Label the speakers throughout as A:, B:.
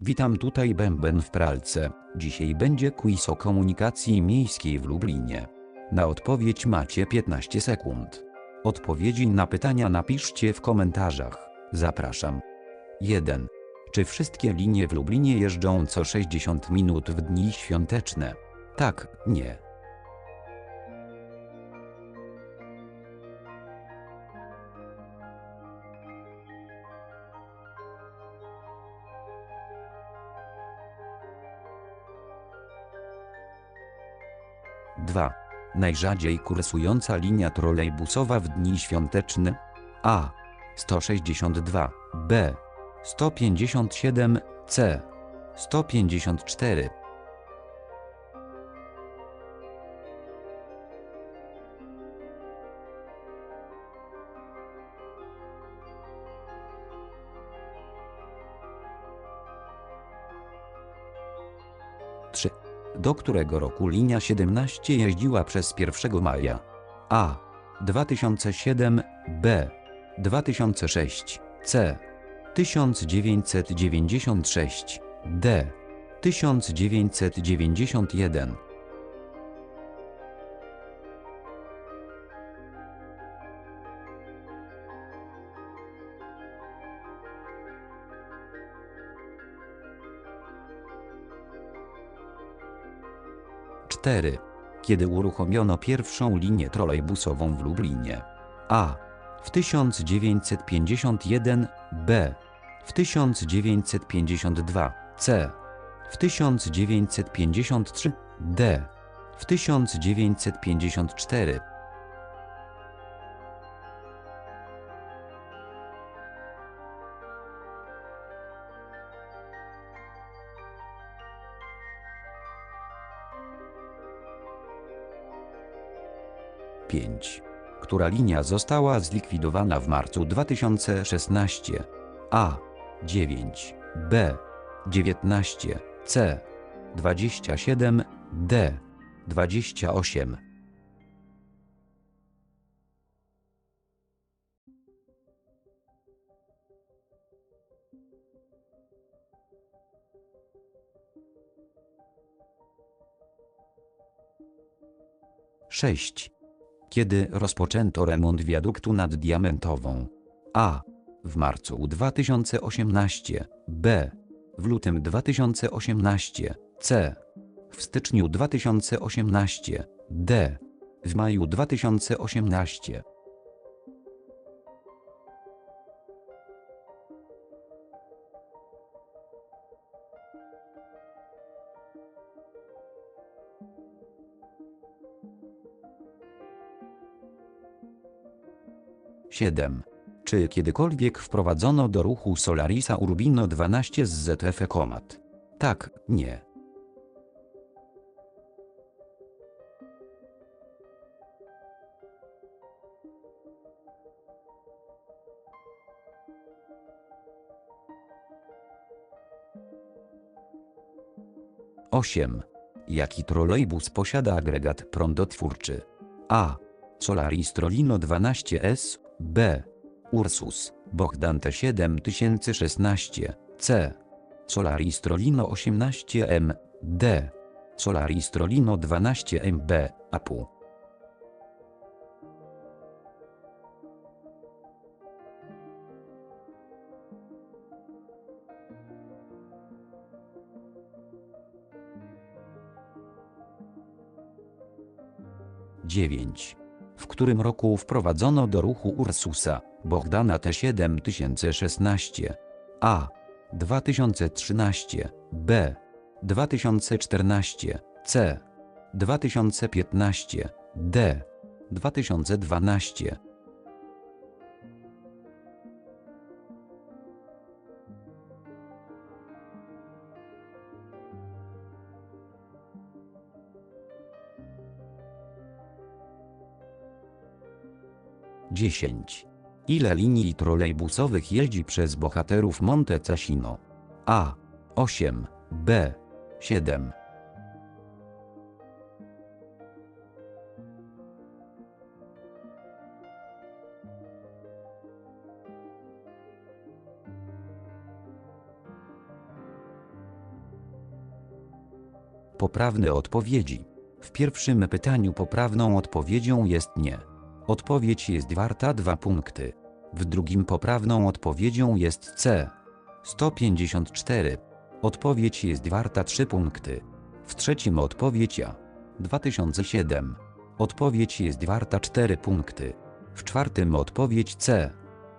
A: Witam tutaj Bęben w pralce. Dzisiaj będzie quiz o komunikacji miejskiej w Lublinie. Na odpowiedź macie 15 sekund. Odpowiedzi na pytania napiszcie w komentarzach. Zapraszam. 1. Czy wszystkie linie w Lublinie jeżdżą co 60 minut w dni świąteczne? Tak, nie. Dwa. Najrzadziej kursująca linia trolejbusowa w dni świąteczne? A. 162, B. 157, C. 154. Do którego roku linia 17 jeździła przez 1 maja? A. 2007, B. 2006, C. 1996, D. 1991. Cztery. Kiedy uruchomiono pierwszą linię trolejbusową w Lublinie? A. W 1951, B. W 1952, C. W 1953, D. W 1954. Pięć. Która linia została zlikwidowana w marcu 2016? A. 9, B. 19, C. 27, D. 28. Sześć. Kiedy rozpoczęto remont wiaduktu nad Diamentową? A. W marcu 2018, B. W lutym 2018, C. W styczniu 2018, D. W maju 2018. Siedem. Czy kiedykolwiek wprowadzono do ruchu Solarisa Urbino 12 z ZF Komat? Tak, nie. Osiem. Jaki trolejbus posiada agregat prądotwórczy? A. Solaris Trolino 12S, B. Ursus, Bogdan T7016, C. Solaris Trolino 18M, D. Solaris Trolino 12MB, APU. Dziewięć. W którym roku wprowadzono do ruchu Ursusa, Bogdana T7016? A. 2013, B. 2014, C. 2015, D. 2012. Dziesięć. Ile linii trolejbusowych jeździ przez bohaterów Monte Cassino? A. 8, B. 7. Poprawne odpowiedzi. W pierwszym pytaniu poprawną odpowiedzią jest nie. Odpowiedź jest warta 2 punkty. W drugim poprawną odpowiedzią jest C. 154. Odpowiedź jest warta 3 punkty. W trzecim odpowiedź A. 2007. Odpowiedź jest warta 4 punkty. W czwartym odpowiedź C.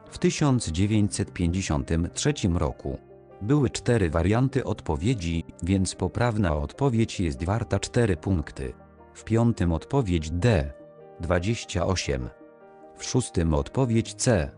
A: W 1953 roku. Były cztery warianty odpowiedzi, więc poprawna odpowiedź jest warta 4 punkty. W piątym odpowiedź D. 28. W szóstym odpowiedź C.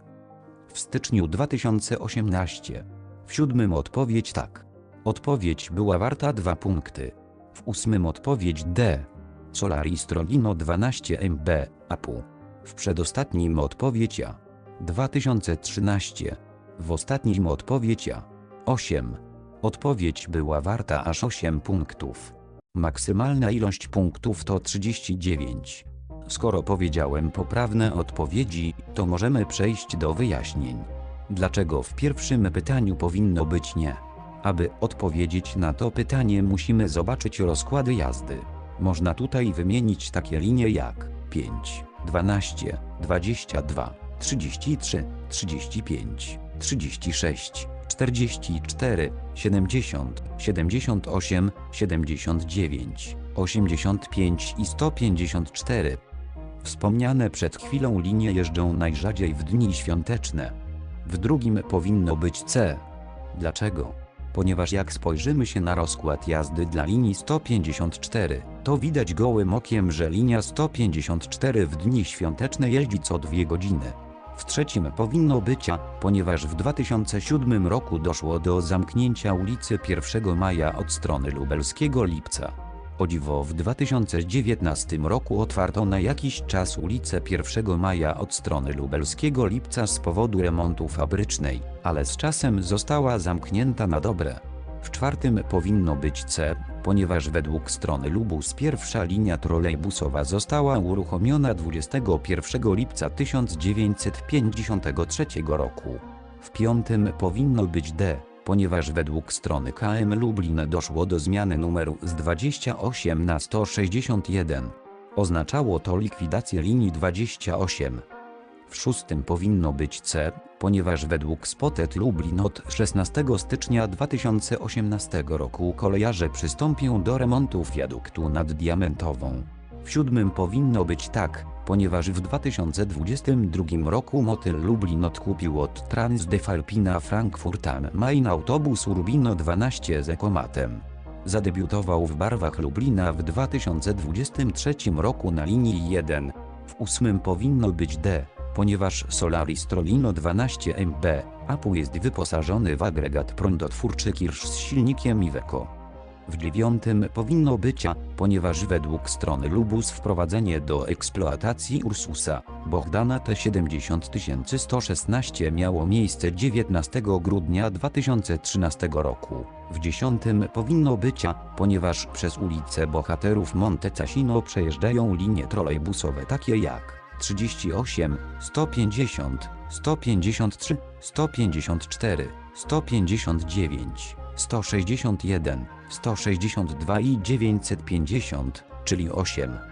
A: W styczniu 2018. W siódmym odpowiedź tak. Odpowiedź była warta 2 punkty. W ósmym odpowiedź D. Solaris Trolino 12 MB, APU. W przedostatnim odpowiedź A. 2013. W ostatnim odpowiedź A. 8. Odpowiedź była warta aż 8 punktów. Maksymalna ilość punktów to 39. Skoro powiedziałem poprawne odpowiedzi, to możemy przejść do wyjaśnień. Dlaczego w pierwszym pytaniu powinno być nie? Aby odpowiedzieć na to pytanie musimy zobaczyć rozkłady jazdy. Można tutaj wymienić takie linie jak 5, 12, 22, 33, 35, 36, 44, 70, 78, 79, 85 i 154. Wspomniane przed chwilą linie jeżdżą najrzadziej w dni świąteczne. W drugim powinno być C. Dlaczego? Ponieważ jak spojrzymy się na rozkład jazdy dla linii 154, to widać gołym okiem, że linia 154 w dni świąteczne jeździ co dwie godziny. W trzecim powinno być A, ponieważ w 2007 roku doszło do zamknięcia ulicy 1 Maja od strony Lubelskiego Lipca. O dziwo w 2019 roku otwarto na jakiś czas ulicę 1 Maja od strony Lubelskiego Lipca z powodu remontu fabrycznej, ale z czasem została zamknięta na dobre. W czwartym powinno być C, ponieważ według strony Lubus pierwsza linia trolejbusowa została uruchomiona 21 lipca 1953 roku. W piątym powinno być D, ponieważ według strony KM Lublin doszło do zmiany numeru z 28 na 161. Oznaczało to likwidację linii 28. W szóstym powinno być C, ponieważ według Spotet Lublin od 16 stycznia 2018 roku kolejarze przystąpią do remontu wiaduktu nad Diamentową. W siódmym powinno być tak, ponieważ w 2022 roku Motyl Lublin odkupił od Transdefalpina Frankfurt am Main autobus Urbino 12 z ekomatem. Zadebiutował w barwach Lublina w 2023 roku na linii 1. W ósmym powinno być D, ponieważ Solaris Trolino 12 MB, APU jest wyposażony w agregat prądotwórczy Kirsch z silnikiem Iveco. W dziewiątym powinno być ponieważ według strony Lubus wprowadzenie do eksploatacji Ursusa Bohdana T70116 miało miejsce 19 grudnia 2013 roku. W dziesiątym powinno być ponieważ przez ulicę Bohaterów Monte Cassino przejeżdżają linie trolejbusowe takie jak 38, 150, 153, 154, 159, 161, 162 i 950, czyli 8.